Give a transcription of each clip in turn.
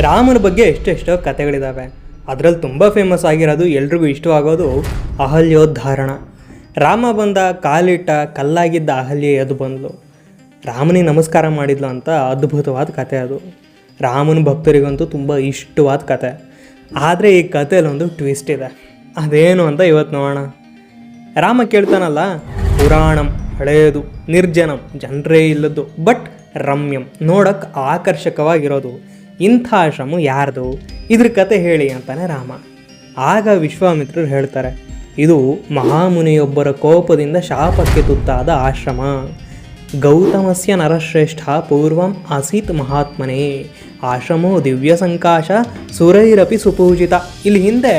ರಾಮನ ಬಗ್ಗೆ ಎಷ್ಟೆಷ್ಟೋ ಕಥೆಗಳಿದ್ದಾವೆ ಅದರಲ್ಲಿ ತುಂಬ ಫೇಮಸ್ ಆಗಿರೋದು ಎಲ್ರಿಗೂ ಇಷ್ಟವಾಗೋದು ಅಹಲ್ಯೋದ್ಧಾರಣ. ರಾಮ ಬಂದ ಕಾಲಿಟ್ಟ ಕಲ್ಲಾಗಿದ್ದ ಅಹಲ್ಯ ಎದ್ದು ಬಂದಳು ರಾಮನಿಗೆ ನಮಸ್ಕಾರ ಮಾಡಿದ್ಲು ಅಂತ ಅದ್ಭುತವಾದ ಕತೆ ಅದು. ರಾಮನ ಭಕ್ತರಿಗಂತೂ ತುಂಬ ಇಷ್ಟವಾದ ಕತೆ. ಆದರೆ ಈ ಕಥೆಯಲ್ಲಿ ಒಂದು ಟ್ವಿಸ್ಟ್ ಇದೆ. ಅದೇನು ಅಂತ ಇವತ್ತು ನೋಡೋಣ. ರಾಮ ಕೇಳ್ತಾನಲ್ಲ, ಪುರಾಣಂ ಹಳೆಯದು, ನಿರ್ಜನಂ, ಜನರೇ ಇಲ್ಲದ್ದು, ಬಟ್ ರಮ್ಯಂ. ನೋಡಕ್ಕೆ ಆಕರ್ಷಕವಾಗಿರೋದು ಇಂಥ ಆಶ್ರಮ ಯಾರ್ದು? ಇದ್ರ ಕತೆ ಹೇಳಿ ಅಂತಾನೆ ರಾಮ. ಆಗ ವಿಶ್ವಾಮಿತ್ರರು ಹೇಳ್ತಾರೆ, ಇದು ಮಹಾಮುನಿಯೊಬ್ಬರ ಕೋಪದಿಂದ ಶಾಪಕ್ಕೆ ತುತ್ತಾದ ಆಶ್ರಮ. ಗೌತಮಸ್ಯ ನರಶ್ರೇಷ್ಠ ಪೂರ್ವಂ ಆಸೀತ್ ಮಹಾತ್ಮನೇ. ಆಶ್ರಮೋ ದಿವ್ಯ ಸಂಕಾಶ, ಸುರೈರಪಿ ಸುಪೂಜಿತ. ಇಲ್ಲಿ ಹಿಂದೆ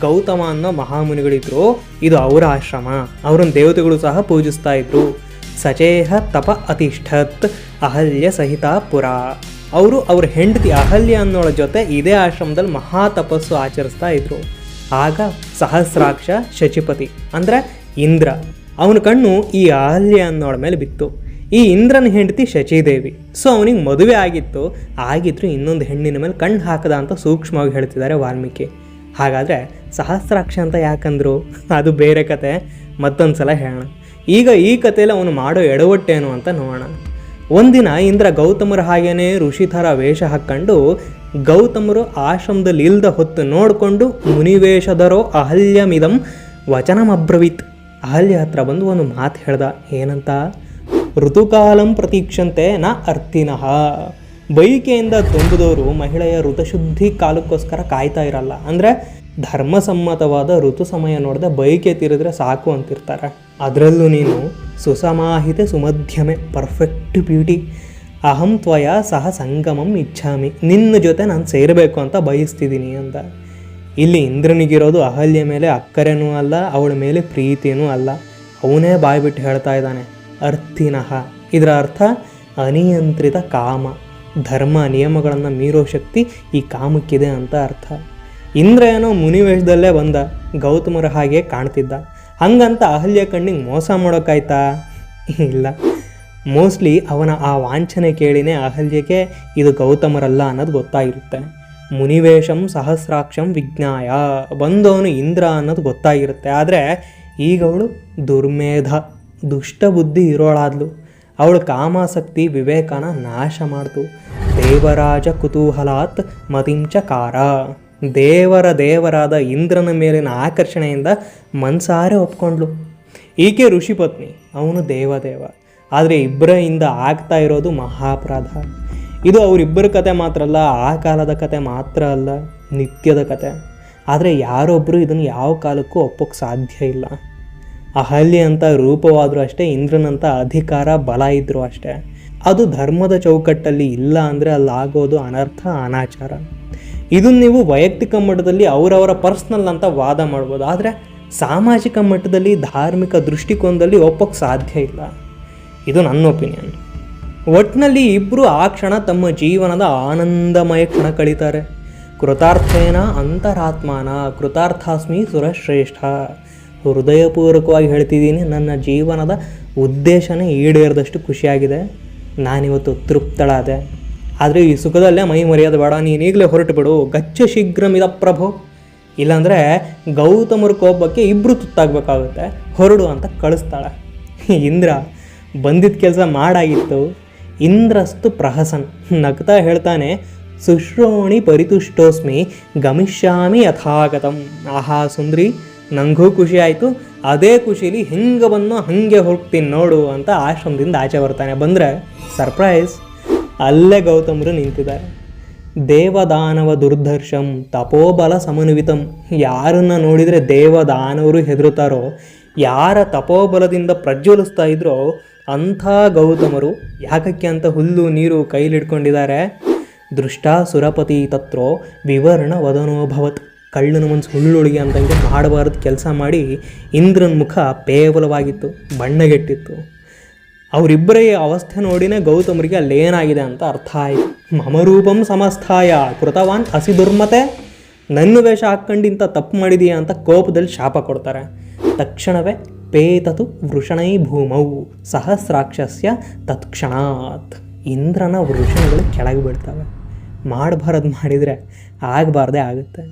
ಗೌತಮ ಅನ್ನೋ ಮಹಾಮುನಿಗಳಿದ್ರು, ಇದು ಅವರ ಆಶ್ರಮ. ಅವರನ್ನ ದೇವತೆಗಳು ಸಹ ಪೂಜಿಸ್ತಾ ಇದ್ರು. ಸಚೇಹ ತಪ ಅತಿಷ್ಠತ್ ಅಹಲ್ಯ ಸಹಿತ ಪುರ. ಅವರು ಅವ್ರ ಹೆಂಡತಿ ಅಹಲ್ಯ ಅನ್ನೋಳ ಜೊತೆ ಇದೇ ಆಶ್ರಮದಲ್ಲಿ ಮಹಾ ತಪಸ್ಸು ಆಚರಿಸ್ತಾ ಇದ್ರು. ಆಗ ಸಹಸ್ರಾಕ್ಷ ಶಚಿಪತಿ, ಅಂದರೆ ಇಂದ್ರ, ಅವನ ಕಣ್ಣು ಈ ಅಹಲ್ಯ ಅನ್ನೋಳ ಮೇಲೆ ಬಿತ್ತು. ಈ ಇಂದ್ರನ ಹೆಂಡತಿ ಶಚಿದೇವಿ, ಸೊ ಅವನಿಗೆ ಮದುವೆ ಆಗಿತ್ತು. ಆಗಿದ್ರು ಇನ್ನೊಂದು ಹೆಣ್ಣಿನ ಮೇಲೆ ಕಣ್ಣು ಹಾಕದ ಅಂತ ಸೂಕ್ಷ್ಮವಾಗಿ ಹೇಳ್ತಿದ್ದಾರೆ ವಾಲ್ಮೀಕಿ. ಹಾಗಾದರೆ ಸಹಸ್ರಾಕ್ಷ ಅಂತ ಯಾಕಂದ್ರು? ಅದು ಬೇರೆ ಕತೆ ಮತ್ತೊಂದು ಸಲ ಹೇಳೋಣ. ಈಗ ಈ ಕಥೆಯಲ್ಲಿ ಅವನು ಮಾಡೋ ಎಡವಟ್ಟೇನು ಅಂತ ನೋಡೋಣ. ಒಂದಿನ ಇಂದ್ರ ಗೌತಮರ ಹಾಗೇನೆ ಋಷಿ ಥರ ವೇಷ ಹಾಕ್ಕೊಂಡು ಗೌತಮರು ಆಶ್ರಮದಲ್ಲಿ ಇಲ್ದ ಹೊತ್ತು ನೋಡಿಕೊಂಡು ಮುನಿವೇಷದರೋ ಅಹಲ್ಯಮಿದಂ ವಚನಮಬ್ರವೀತ್. ಅಹಲ್ಯ ಹತ್ರ ಬಂದು ಒಂದು ಮಾತು ಹೇಳ್ದ, ಏನಂತ? ಋತುಕಾಲಂ ಪ್ರತೀಕ್ಷಂತೆ ನ ಅರ್ಥಿನಃ ಬೈಕೆಯಿಂದ ತುಂಬಿದವರು ಮಹಿಳೆಯ ಋತಶುದ್ಧಿ ಕಾಲಕ್ಕೋಸ್ಕರ ಕಾಯ್ತಾ ಇರಲ್ಲ. ಅಂದರೆ ಧರ್ಮಸಮ್ಮತವಾದ ಋತು ಸಮಯ ನೋಡಿದೆ ಬೈಕೆ ತಿರಿದ್ರೆ ಸಾಕು ಅಂತಿರ್ತಾರೆ. ಅದರಲ್ಲೂ ನೀನು ಸುಸಮಾಹಿತೆ ಸುಮಧ್ಯಮೆ ಪರ್ಫೆಕ್ಟ್ ಬ್ಯೂಟಿ ಅಹಂ ತ್ವಯ ಸಹ ಸಂಗಮಂ ಇಚ್ಛಾಮಿ. ನಿನ್ನ ಜೊತೆ ನಾನು ಸೇರಬೇಕು ಅಂತ ಬಯಸ್ತಿದ್ದೀನಿ ಅಂತ ಇಲ್ಲಿ ಇಂದ್ರನಿಗಿರೋದು ಅಹಲ್ಯ ಮೇಲೆ ಅಕ್ಕರೆನೂ ಅಲ್ಲ, ಅವಳ ಮೇಲೆ ಪ್ರೀತಿಯೂ ಅಲ್ಲ. ಅವನೇ ಬಾಯ್ಬಿಟ್ಟು ಹೇಳ್ತಾ ಇದ್ದಾನೆ ಅರ್ಥಿನಃ ಇದರ ಅರ್ಥ ಅನಿಯಂತ್ರಿತ ಕಾಮ. ಧರ್ಮ ನಿಯಮಗಳನ್ನು ಮೀರೋ ಶಕ್ತಿ ಈ ಕಾಮಕ್ಕಿದೆ ಅಂತ ಅರ್ಥ. ಇಂದ್ರ ಏನೋ ಮುನಿವೇಶದಲ್ಲೇ ಬಂದ. ಗೌತಮರ ಹಾಗೆ ಕಾಣ್ತಿದ್ದ. ಹಂಗಂತ ಅಹಲ್ಯ ಕಣ್ಣಿಗೆ ಮೋಸ ಮಾಡೋಕ್ಕಾಯ್ತಾ ಇಲ್ಲ. ಮೋಸ್ಟ್ಲಿ ಅವನ ಆ ವಾಂಛನೆ ಕೇಳಿನೇ ಅಹಲ್ಯಕ್ಕೆ ಇದು ಗೌತಮರಲ್ಲ ಅನ್ನೋದು ಗೊತ್ತಾಗಿರುತ್ತೆ. ಮುನಿವೇಶಂ ಸಹಸ್ರಾಕ್ಷಂ ವಿಜ್ಞಾಯ. ಬಂದವನು ಇಂದ್ರ ಅನ್ನೋದು ಗೊತ್ತಾಗಿರುತ್ತೆ. ಆದರೆ ಈಗ ಅವಳು ದುರ್ಮೇಧ ದುಷ್ಟ ಬುದ್ಧಿ ಇರೋಳಾದ್ಲು. ಅವಳ ಕಾಮಾಸಕ್ತಿ ವಿವೇಕನ ನಾಶ ಮಾಡ್ತು. ದೇವರಾಜ ಕುತೂಹಲಾತ್ ಮತಿಂಚಕಾರ. ದೇವರ ದೇವರಾದ ಇಂದ್ರನ ಮೇಲಿನ ಆಕರ್ಷಣೆಯಿಂದ ಮನ್ಸಾರೆ ಒಪ್ಕೊಂಡ್ಲು. ಈಕೆ ಋಷಿಪತ್ನಿ, ಅವನು ದೇವದೇವ. ಆದರೆ ಇಬ್ಬರಿಂದ ಆಗ್ತಾ ಇರೋದು ಮಹಾಪರಾಧ ಇದು ಅವರಿಬ್ಬರ ಕತೆ ಮಾತ್ರ ಅಲ್ಲ, ಆ ಕಾಲದ ಕತೆ ಮಾತ್ರ ಅಲ್ಲ, ನಿತ್ಯದ ಕತೆ. ಆದರೆ ಯಾರೊಬ್ಬರು ಇದನ್ನು ಯಾವ ಕಾಲಕ್ಕೂ ಒಪ್ಪಕ್ಕೆ ಸಾಧ್ಯ ಇಲ್ಲ. ಅಹಲ್ಯ ಅಂತ ರೂಪವಾದರೂ ಅಷ್ಟೇ ಇಂದ್ರನಂಥ ಅಧಿಕಾರ, ಬಲ ಇದ್ದರೂ ಅಷ್ಟೇ. ಅದು ಧರ್ಮದ ಚೌಕಟ್ಟಲ್ಲಿ ಇಲ್ಲ ಅಂದರೆ ಅಲ್ಲಾಗೋದು ಅನರ್ಥ, ಅನಾಚಾರ. ಇದನ್ನು ನೀವು ವೈಯಕ್ತಿಕ ಮಟ್ಟದಲ್ಲಿ ಅವರವರ ಪರ್ಸ್ನಲ್ ಅಂತ ವಾದ ಮಾಡ್ಬೋದು. ಆದರೆ ಸಾಮಾಜಿಕ ಮಟ್ಟದಲ್ಲಿ, ಧಾರ್ಮಿಕ ದೃಷ್ಟಿಕೋನದಲ್ಲಿ ಒಪ್ಪಕ್ಕೆ ಸಾಧ್ಯ ಇಲ್ಲ. ಇದು ನನ್ನ ಒಪಿನಿಯನ್ ಒಟ್ಟಿನಲ್ಲಿ ಇಬ್ಬರು ಆ ಕ್ಷಣ ತಮ್ಮ ಜೀವನದ ಆನಂದಮಯ ಕ್ಷಣ ಕಳೀತಾರೆ. ಕೃತಾರ್ಥೇನ ಅಂತರಾತ್ಮಾನ, ಕೃತಾರ್ಥಾಸ್ಮಿ ಸುರಶ್ರೇಷ್ಠ. ಹೃದಯಪೂರ್ವಕವಾಗಿ ಹೇಳ್ತಿದ್ದೀನಿ, ನನ್ನ ಜೀವನದ ಉದ್ದೇಶನೇ ಈಡೇರಿದಷ್ಟು ಖುಷಿಯಾಗಿದೆ. ನಾನಿವತ್ತು ತೃಪ್ತಳಾದೆ. ಆದರೆ ಈ ಸುಖದಲ್ಲೇ ಮೈ ಮರೆಯೋದು ಬೇಡ, ನೀನು ಈಗಲೇ ಹೊರಟು ಬಿಡು, ಗಚ್ಚ ಶೀಘ್ರಮಿದ ಪ್ರಭು. ಇಲ್ಲಾಂದರೆ ಗೌತಮರ ಕೋಪಕ್ಕೆ ಇಬ್ಬರು ತುತ್ತಾಗಬೇಕಾಗುತ್ತೆ, ಹೊರಡು ಅಂತ ಕಳಿಸ್ತಾಳೆ. ಇಂದ್ರ ಬಂದಿದ್ದ ಕೆಲಸ ಮಾಡಾಗಿತ್ತು, ಇಂದ್ರಸ್ತು ಪ್ರಹಸನ್. ನಗ್ತಾ ಹೇಳ್ತಾನೆ, ಸುಶ್ರೋಣಿ ಪರಿತುಷ್ಟೋಸ್ಮಿ, ಗಮಿಷ್ಯಾಮಿ ಯಥಾಗತಂ. ಆಹಾ ಸುಂದ್ರಿ ನನಗೂ ಖುಷಿ ಆಯಿತು, ಅದೇ ಖುಷಿಲಿ ಹೆಂಗೆ ಬಂದು ಹಾಗೆ ಹೋಗ್ತೀನಿ ನೋಡು ಅಂತ ಆಶ್ರಮದಿಂದ ಆಚೆ ಬರ್ತಾನೆ. ಬಂದರೆ, ಸರ್ಪ್ರೈಸ್. ಅಲ್ಲೇ ಗೌತಮರು ನಿಂತಿದ್ದಾರೆ. ದೇವದಾನವ ದುರ್ಧರ್ಷಂ ತಪೋಬಲ ಸಮನ್ವಿತಂ. ಯಾರನ್ನ ನೋಡಿದರೆ ದೇವದಾನವರು ಹೆದರುತ್ತಾರೋ, ಯಾರ ತಪೋಬಲದಿಂದ ಪ್ರಜ್ವಲಿಸ್ತಾ ಇದ್ರೋ ಅಂಥ ಗೌತಮರು ಯಾಕಕ್ಕೆ ಅಂತ ಹುಲ್ಲು ನೀರು ಕೈಲಿಡ್ಕೊಂಡಿದ್ದಾರೆ. ದೃಷ್ಟ ಸುರಪತಿ ತತ್ರೋ ವಿವರ್ಣ ವದನೋಭವತ್ ಕಳ್ಳನ ಮನ್ಸು ಹುಳ್ಳುಳಿಗೆ ಅಂತಂಗೆ ಮಾಡಬಾರ್ದು ಕೆಲಸ ಮಾಡಿ ಇಂದ್ರನ ಮುಖ ಪೇವಲವಾಗಿತ್ತು, ಬಣ್ಣಗೆಟ್ಟಿತ್ತು. ಅವರಿಬ್ಬರ ಈ ಅವಸ್ಥೆ ನೋಡಿನೇ ಗೌತಮರಿಗೆ ಅಲ್ಲೇನಾಗಿದೆ ಅಂತ ಅರ್ಥ ಆಯಿತು. ಮಮರೂಪಂ ಸಮಸ್ಥಾಯ, ಕೃತವಾನ್ ಹಸಿ ದುರ್ಮತೆ, ನನ್ನ ವೇಷ ಹಾಕ್ಕೊಂಡಿಂತ ತಪ್ಪು ಮಾಡಿದೀಯ ಅಂತ ಕೋಪದಲ್ಲಿ ಶಾಪ ಕೊಡ್ತಾರೆ. ತಕ್ಷಣವೇ ಪೇತತು ವೃಷಣೈ ಭೂಮೌ, ಸಹಸ್ರಾಕ್ಷಸ್ಯ ತತ್ಕ್ಷಣಾತ್. ಇಂದ್ರನ ವೃಷಣಗಳು ಕೆಳಗೆ ಬಿಡ್ತವೆ ಮಾಡಬಾರದು ಮಾಡಿದರೆ ಆಗಬಾರ್ದೇ ಆಗುತ್ತೆ.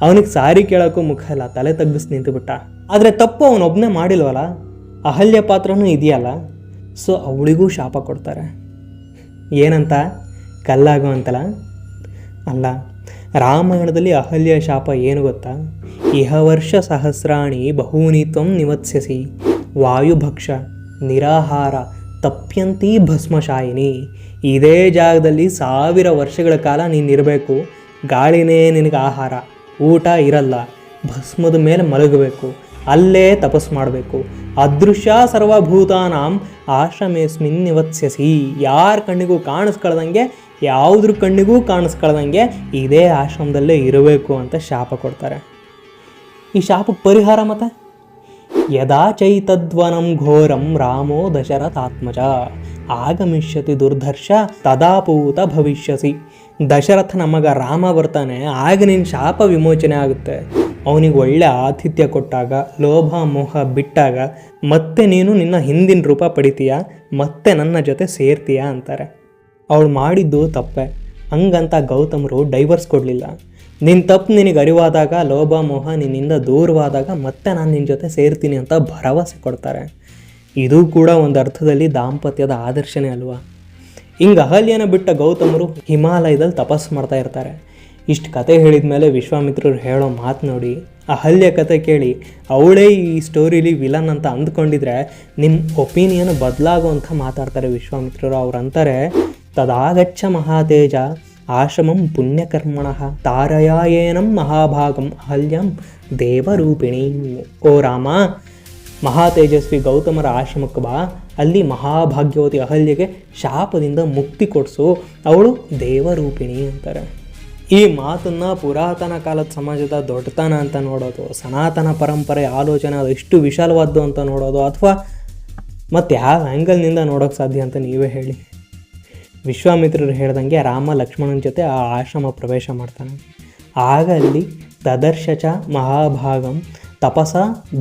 ಅವನಿಗೆ ಸಾರಿ ಕೇಳೋಕ್ಕೂ ಮುಖ ಇಲ್ಲ, ತಲೆ ತಗ್ಗಿಸಿ ನಿಂತುಬಿಟ್ಟ. ಆದರೆ ತಪ್ಪು ಅವನೊಬ್ಬನೇ ಮಾಡಿಲ್ವಲ್ಲ? ಅಹಲ್ಯ ಪಾತ್ರನೂ ಇದೆಯಲ್ಲ? ಸೊ ಅವಳಿಗೂ ಶಾಪ ಕೊಡ್ತಾರೆ. ಏನಂತ? ಕಲ್ಲಾಗು ಅಂತಲ್ಲ ಅಲ್ಲ, ರಾಮಾಯಣದಲ್ಲಿ ಅಹಲ್ಯ ಶಾಪ ಏನು ಗೊತ್ತಾ? ಇಹ ವರ್ಷ ಸಹಸ್ರಾಣಿ ಬಹೂನಿ ತ್ವಂ ವಾಯುಭಕ್ಷ ನಿರಾಹಾರ, ತಪ್ಯಂತಿ ಭಸ್ಮಶಾಯಿನಿ. ಇದೇ ಜಾಗದಲ್ಲಿ ಸಾವಿರ ವರ್ಷಗಳ ಕಾಲ ನೀನಿರಬೇಕು ಗಾಳಿನೇ ನಿನಗೆ ಆಹಾರ, ಊಟ ಇರಲ್ಲ, ಭಸ್ಮದ ಮೇಲೆ ಮಲಗಬೇಕು ಅಲ್ಲೇ ತಪಸ್ ಮಾಡಬೇಕು. ಅದೃಶ್ಯ ಸರ್ವಭೂತಾನಾಂ ಆಶ್ರಮೇಸ್ಮಿನ್ ನಿವತ್ಸ್ಯಸಿ. ಯಾರ ಕಣ್ಣಿಗೂ ಕಾಣಿಸ್ಕೊಳ್ದಂಗೆ, ಯಾವುದ್ರ ಕಣ್ಣಿಗೂ ಕಾಣಿಸ್ಕೊಳ್ದಂಗೆ ಇದೇ ಆಶ್ರಮದಲ್ಲೇ ಇರಬೇಕು ಅಂತ ಶಾಪ ಕೊಡ್ತಾರೆ. ಈ ಶಾಪಕ್ಕೆ ಪರಿಹಾರ ಮತ್ತೆ? ಯದಾ ಚೈತದ್ವನಂ ಘೋರಂ ರಾಮೋ ದಶರಥಾತ್ಮಜ. ಆಗಮಿಷ್ಯತಿ ದುರ್ಧರ್ಷ ತದಾಪೂತ ಭವಿಷ್ಯಸಿ. ದಶರಥ ನಮಗ ರಾಮ ಬರ್ತಾನೆ, ಆಗ ನಿನ್ನ ಶಾಪ ವಿಮೋಚನೆ ಆಗುತ್ತೆ. ಅವನಿಗೆ ಒಳ್ಳೆ ಆತಿಥ್ಯ ಕೊಟ್ಟಾಗ, ಲೋಭ ಮೋಹ ಬಿಟ್ಟಾಗ, ಮತ್ತೆ ನೀನು ನಿನ್ನ ಹಿಂದಿನ ರೂಪ ಪಡಿತೀಯ, ಮತ್ತೆ ನನ್ನ ಜೊತೆ ಸೇರ್ತೀಯ ಅಂತಾರೆ. ಅವಳು ಮಾಡಿದ್ದು ತಪ್ಪೆ. ಹಂಗಂತ ಗೌತಮರು ಡೈವರ್ಸ್ ಕೊಡಲಿಲ್ಲ. ನಿನ್ನ ತಪ್ಪು ನಿನಗೆ ಅರಿವಾದಾಗ, ಲೋಭ ಮೋಹ ನಿನ್ನಿಂದ ದೂರವಾದಾಗ ಮತ್ತೆ ನಾನು ನಿನ್ನ ಜೊತೆ ಸೇರ್ತೀನಿ ಅಂತ ಭರವಸೆ ಕೊಡ್ತಾರೆ. ಇದು ಕೂಡ ಒಂದು ಅರ್ಥದಲ್ಲಿ ದಾಂಪತ್ಯದ ಆದರ್ಶನೇ ಅಲ್ವಾ? ಹಿಂಗೆ ಅಹಲ್ಯನ ಬಿಟ್ಟ ಗೌತಮರು ಹಿಮಾಲಯದಲ್ಲಿ ತಪಸ್ಸು ಮಾಡ್ತಾ ಇರ್ತಾರೆ. ಇಷ್ಟು ಕತೆ ಹೇಳಿದ ಮೇಲೆ ವಿಶ್ವಾಮಿತ್ರರು ಹೇಳೋ ಮಾತು ನೋಡಿ ಅಹಲ್ಯ ಕತೆ ಕೇಳಿ ಅವಳೇ ಈ ಸ್ಟೋರಿಲಿ ವಿಲನ್ ಅಂತ ಅಂದ್ಕೊಂಡಿದ್ರೆ ನಿಮ್ಮ ಒಪಿನಿಯನ್ ಬದಲಾಗುವಂಥ ಮಾತಾಡ್ತಾರೆ ವಿಶ್ವಾಮಿತ್ರರು. ಅವ್ರು ಅಂತಾರೆ, ತದಾಗಚ್ಚ ಮಹಾತೇಜ, ಆಶ್ರಮಂ ಪುಣ್ಯಕರ್ಮಣ, ತಾರಯಾಯೇನಂ ಮಹಾಭಾಗಂ, ಅಹಲ್ಯಂ ದೇವರೂಪಿಣಿ. ಓ ರಾಮ, ಮಹಾತೇಜಸ್ವಿ ಗೌತಮರ ಆಶ್ರಮಕ್ಕೆ ಬಾ, ಅಲ್ಲಿ ಮಹಾಭಾಗ್ಯವತಿ ಅಹಲ್ಯಗೆ ಶಾಪದಿಂದ ಮುಕ್ತಿ ಕೊಡಿಸು, ಅವಳು ದೇವರೂಪಿಣಿ ಅಂತಾರೆ. ಈ ಮಾತನ್ನು ಪುರಾತನ ಕಾಲದ ಸಮಾಜದ ದೊಡ್ಡತನ ಅಂತ ನೋಡೋದು, ಸನಾತನ ಪರಂಪರೆ ಆಲೋಚನೆ ಅದು ಎಷ್ಟು ವಿಶಾಲವಾದ್ದು ಅಂತ ನೋಡೋದು, ಅಥವಾ ಮತ್ತು ಯಾವ ಆ್ಯಂಗಲ್ನಿಂದ ನೋಡೋಕ್ಕೆ ಸಾಧ್ಯ ಅಂತ ನೀವೇ ಹೇಳಿ. ವಿಶ್ವಾಮಿತ್ರರು ಹೇಳ್ದಂಗೆ ರಾಮ ಲಕ್ಷ್ಮಣನ ಜೊತೆ ಆ ಆಶ್ರಮ ಪ್ರವೇಶ ಮಾಡ್ತಾನೆ. ಆಗ ಅಲ್ಲಿ ತದರ್ಶಚ ಮಹಾಭಾಗಂ ತಪಸ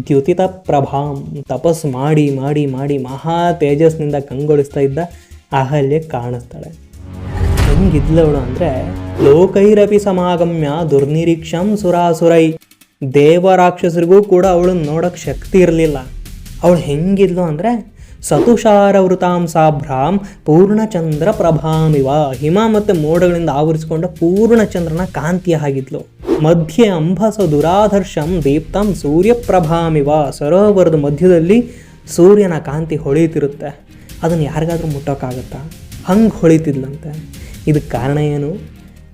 ದ್ಯುತಿತ ಪ್ರಭಾಂ ತಪಸ್ ಮಾಡಿ ಮಾಡಿ ಮಾಡಿ ಮಹಾ ತೇಜಸ್ನಿಂದ ಕಂಗೊಳಿಸ್ತಾ ಇದ್ದ ಅಹಲ್ಯ ಕಾಣಿಸ್ತಾಳೆ. ಹೆಂಗಿದ್ಲವಳು ಅಂದರೆ, ಲೋಕೈರಪಿ ಸಮಾಗಮ್ಯ ದುರ್ನಿರೀಕ್ಷಂ ಸುರಾಸುರೈ. ದೇವರಾಕ್ಷಸರಿಗೂ ಕೂಡ ಅವಳು ನೋಡೋಕ್ಕೆ ಶಕ್ತಿ ಇರಲಿಲ್ಲ. ಅವಳು ಹೆಂಗಿದ್ಲು ಅಂದರೆ ಸತುಷಾರವೃತಾಂ ಸಾಭ್ರಾಂ ಪೂರ್ಣಚಂದ್ರ ಪ್ರಭಾಮಿವ. ಹಿಮ ಮತ್ತು ಮೋಡಗಳಿಂದ ಆವರಿಸಿಕೊಂಡ ಪೂರ್ಣಚಂದ್ರನ ಕಾಂತಿಯ ಆಗಿದ್ಲು ಮಧ್ಯೆ ಅಂಬಸ ದುರಾಧರ್ಶಂ ದೀಪ್ತಂ ಸೂರ್ಯಪ್ರಭಾಮಿವ ಸರೋವರದ ಮಧ್ಯದಲ್ಲಿ ಸೂರ್ಯನ ಕಾಂತಿ ಹೊಳೆಯುತ್ತಿರುತ್ತೆ. ಅದನ್ನು ಯಾರಿಗಾದ್ರೂ ಮುಟ್ಟೋಕ್ಕಾಗತ್ತಾ? ಹಂಗೆ ಹೊಳಿತಿದ್ಲಂತೆ ಇದಕ್ಕೆ ಕಾರಣ ಏನು?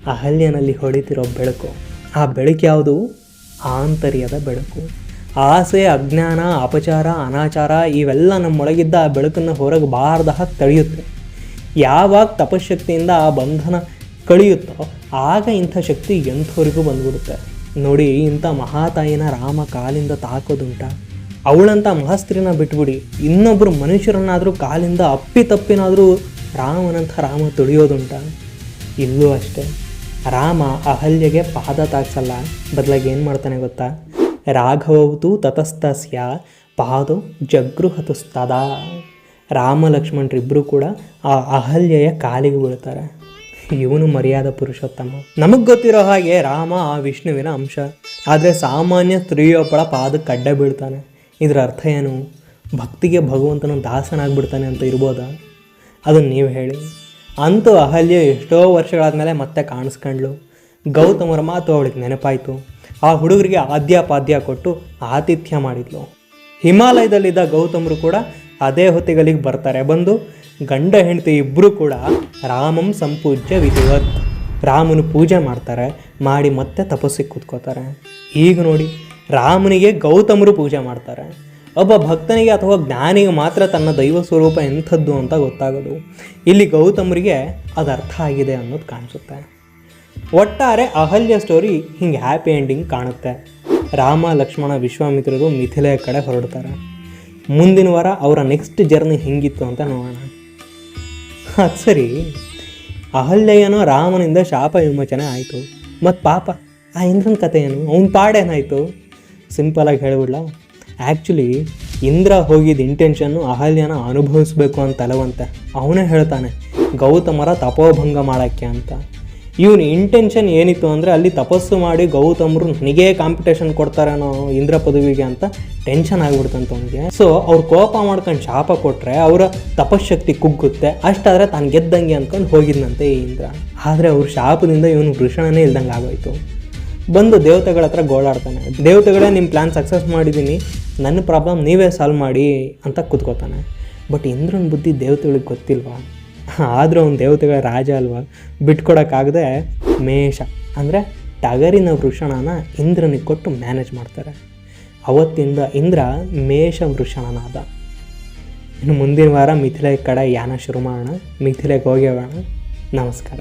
ಅಹಲ್ಯನಲ್ಲಿ ಹೊಡಿತಿರೋ ಬೆಳಕು. ಆ ಬೆಳಕು ಯಾವುದು? ಆಂತರ್ಯದ ಬೆಳಕು. ಆಸೆ, ಅಜ್ಞಾನ, ಅಪಚಾರ, ಅನಾಚಾರ ಇವೆಲ್ಲ ನಮ್ಮೊಳಗಿದ್ದ ಆ ಬೆಳಕನ್ನು ಹೊರಗೆ ಬಾರದ ಹಾಗೆ ತಡೆಯುತ್ತೆ. ಯಾವಾಗ ತಪಶಕ್ತಿಯಿಂದ ಆ ಬಂಧನ ಕಳೆಯುತ್ತೋ ಆಗ ಇಂಥ ಶಕ್ತಿ ಎಂಥವರಿಗೂ ಬಂದ್ಬಿಡುತ್ತೆ. ನೋಡಿ, ಇಂಥ ಮಹಾತಾಯಿನ ರಾಮ ಕಾಲಿಂದ ತಾಕೋದುಂಟ. ಅವಳಂಥ ಮಹಸ್ತ್ರಿನ ಬಿಟ್ಬಿಡಿ. ಇನ್ನೊಬ್ಬರು ಮನುಷ್ಯರನ್ನಾದರೂ ಕಾಲಿಂದ ಅಪ್ಪಿ ತಪ್ಪಿನಾದರೂ ರಾಮನಂಥ ರಾಮ ತುಳಿಯೋದುಂಟ. ಇಲ್ಲೂ ಅಷ್ಟೇ. ರಾಮ ಅಹಲ್ಯಗೆ ಪಾದ ತಾಕ್ಸಲ್ಲ ಬದಲಾಗಿ ಏನು ಮಾಡ್ತಾನೆ ಗೊತ್ತಾ? ರಾಘವೌತು ತತಸ್ತಸ್ಯ, ಪಾದೋ ಜಗೃಹತುಸ್ತದಾ ರಾಮ ಲಕ್ಷ್ಮಣರಿಬ್ಬರು ಕೂಡ ಆ ಅಹಲ್ಯೆಯ ಕಾಲಿಗೆ ಬೀಳ್ತಾರೆ. ಇವನು ಮರ್ಯಾದ ಪುರುಷೋತ್ತಮ. ನಮಗೆ ಗೊತ್ತಿರೋ ಹಾಗೆ ರಾಮ ಆ ವಿಷ್ಣುವಿನ ಅಂಶ. ಆದರೆ ಸಾಮಾನ್ಯ ಸ್ತ್ರೀಯೊಬ್ಬಳ ಪಾದಕ್ಕೆ ಕಡ್ಡ ಬೀಳ್ತಾನೆ ಇದರ ಅರ್ಥ ಏನು? ಭಕ್ತಿಗೆ ಭಗವಂತನ ದಾಸನಾಗ್ಬಿಡ್ತಾನೆ ಅಂತ ಇರ್ಬೋದಾ? ಅದನ್ನು ನೀವು ಹೇಳಿ. ಅಂತೂ ಅಹಲ್ಯ ಎಷ್ಟೋ ವರ್ಷಗಳಾದಮೇಲೆ ಮತ್ತೆ ಕಾಣಿಸ್ಕೊಂಡ್ಳು ಗೌತಮರ ಮಾತು ಅವಳಿಗೆ ನೆನಪಾಯಿತು. ಆ ಹುಡುಗರಿಗೆ ಆದ್ಯ ಪಾದ್ಯ ಕೊಟ್ಟು ಆತಿಥ್ಯ ಮಾಡಿದ್ಲು. ಹಿಮಾಲಯದಲ್ಲಿದ್ದ ಗೌತಮರು ಕೂಡ ಅದೇ ಹೊತ್ತಿಗಲಿಗೆ ಬರ್ತಾರೆ. ಬಂದು ಗಂಡ ಹೆಂಡತಿ ಇಬ್ಬರು ಕೂಡ ರಾಮಂ ಸಂಪೂಜ್ಯ ವಿಧಿವತ್. ರಾಮನು ಪೂಜೆ ಮಾಡ್ತಾರೆ, ಮಾಡಿ ಮತ್ತೆ ತಪಸ್ಸಿಗೆ ಕೂತ್ಕೋತಾರೆ. ಈಗ ನೋಡಿ, ರಾಮನಿಗೆ ಗೌತಮರು ಪೂಜೆ ಮಾಡ್ತಾರೆ. ಒಬ್ಬ ಭಕ್ತನಿಗೆ ಅಥವಾ ಜ್ಞಾನಿಗೆ ಮಾತ್ರ ತನ್ನ ದೈವ ಸ್ವರೂಪ ಎಂಥದ್ದು ಅಂತ ಗೊತ್ತಾಗೋದು. ಇಲ್ಲಿ ಗೌತಮರಿಗೆ ಅದು ಅರ್ಥ ಆಗಿದೆ ಅನ್ನೋದು ಕಾಣಿಸುತ್ತೆ. ಒಟ್ಟಾರೆ ಅಹಲ್ಯ ಸ್ಟೋರಿ ಹಿಂಗೆ ಹ್ಯಾಪಿ ಎಂಡಿಂಗ್ ಕಾಣುತ್ತೆ. ರಾಮ, ಲಕ್ಷ್ಮಣ, ವಿಶ್ವಾಮಿತ್ರರು ಮಿಥಿಲೆಯ ಕಡೆ ಹೊರಡ್ತಾರೆ. ಮುಂದಿನ ವಾರ ಅವರ ನೆಕ್ಸ್ಟ್ ಜರ್ನಿ ಹೆಂಗಿತ್ತು ಅಂತ ನೋಡೋಣ. ಅದು ಸರಿ. ಅಹಲ್ಯನೋ ರಾಮನಿಂದ ಶಾಪ ವಿಮೋಚನೆ ಆಯಿತು. ಮತ್ತು ಪಾಪ, ಆ ಇಂದ್ರನ ಕಥೆ ಏನು? ಅವನ ಪಾಡೇನಾಯಿತು? ಸಿಂಪಲಾಗಿ ಹೇಳ್ಬಿಡ್ಲ? ಆ್ಯಕ್ಚುಲಿ ಇಂದ್ರ ಹೋಗಿದ್ದ ಇಂಟೆನ್ಷನ್ನು ಅಹಲ್ಯನ ಅನುಭವಿಸ್ಬೇಕು ಅಂತ ಅಲವಂತೆ ಅವನೇ ಹೇಳ್ತಾನೆ, ಗೌತಮರ ತಪೋಭಂಗ ಮಾಡೋಕ್ಕೆ ಅಂತ. ಇವನು ಇಂಟೆನ್ಷನ್ ಏನಿತ್ತು ಅಂದರೆ, ಅಲ್ಲಿ ತಪಸ್ಸು ಮಾಡಿ ಗೌತಮರು ನನಗೆ ಕಾಂಪಿಟೇಷನ್ ಕೊಡ್ತಾರೇನೋ ಇಂದ್ರ ಪದವಿಗೆ ಅಂತ ಟೆನ್ಷನ್ ಆಗಿಬಿಡ್ತಂತ ಅವನಿಗೆ. ಸೊ ಅವ್ರು ಕೋಪ ಮಾಡ್ಕೊಂಡು ಶಾಪ ಕೊಟ್ಟರೆ ಅವರ ತಪಶಕ್ತಿ ಕುಗ್ಗುತ್ತೆ. ಅಷ್ಟಾದರೆ ತಾನು ಗೆದ್ದಂಗೆ ಅಂದ್ಕೊಂಡು ಹೋಗಿದ್ನಂತೆ ಈ ಇಂದ್ರ. ಆದರೆ ಅವ್ರ ಶಾಪದಿಂದ ಇವನು ವೃಷಣನೇ ಇಲ್ದಂಗೆ ಆಗೋಯ್ತು ಬಂದು ದೇವತೆಗಳ ಹತ್ರ ಗೋಳಾಡ್ತಾನೆ. ದೇವತೆಗಳೇ ನಿಮ್ಮ ಪ್ಲ್ಯಾನ್ ಸಕ್ಸಸ್ ಮಾಡಿದ್ದೀನಿ ನನ್ನ ಪ್ರಾಬ್ಲಮ್ ನೀವೇ ಸಾಲ್ವ್ ಮಾಡಿ ಅಂತ ಕೂತ್ಕೋತಾನೆ. ಬಟ್ ಇಂದ್ರನ ಬುದ್ಧಿ ದೇವತೆಗಳಿಗೆ ಗೊತ್ತಿಲ್ವಾ? ಆದರೂ ಅವ್ನು ದೇವತೆಗಳ ರಾಜ ಅಲ್ವಾ? ಬಿಟ್ಕೊಡೋಕ್ಕಾಗದೆ ಮೇಷ. ಅಂದರೆ ಟಗರಿನ ವೃಷಣನ ಇಂದ್ರನಿಗೆ ಕೊಟ್ಟು ಮ್ಯಾನೇಜ್ ಮಾಡ್ತಾರೆ. ಅವತ್ತಿಂದ ಇಂದ್ರ ಮೇಷ ವೃಷಣನಾದ. ಇನ್ನು ಮುಂದಿನ ವಾರ ಮಿಥಿಲೆ ಕಡೆ ಯಾನ ಶುರು ಮಾಡೋಣ ಮಿಥಿಲೆಗೆ ಹೋಗಿ ಹೋಗೋಣ. ನಮಸ್ಕಾರ.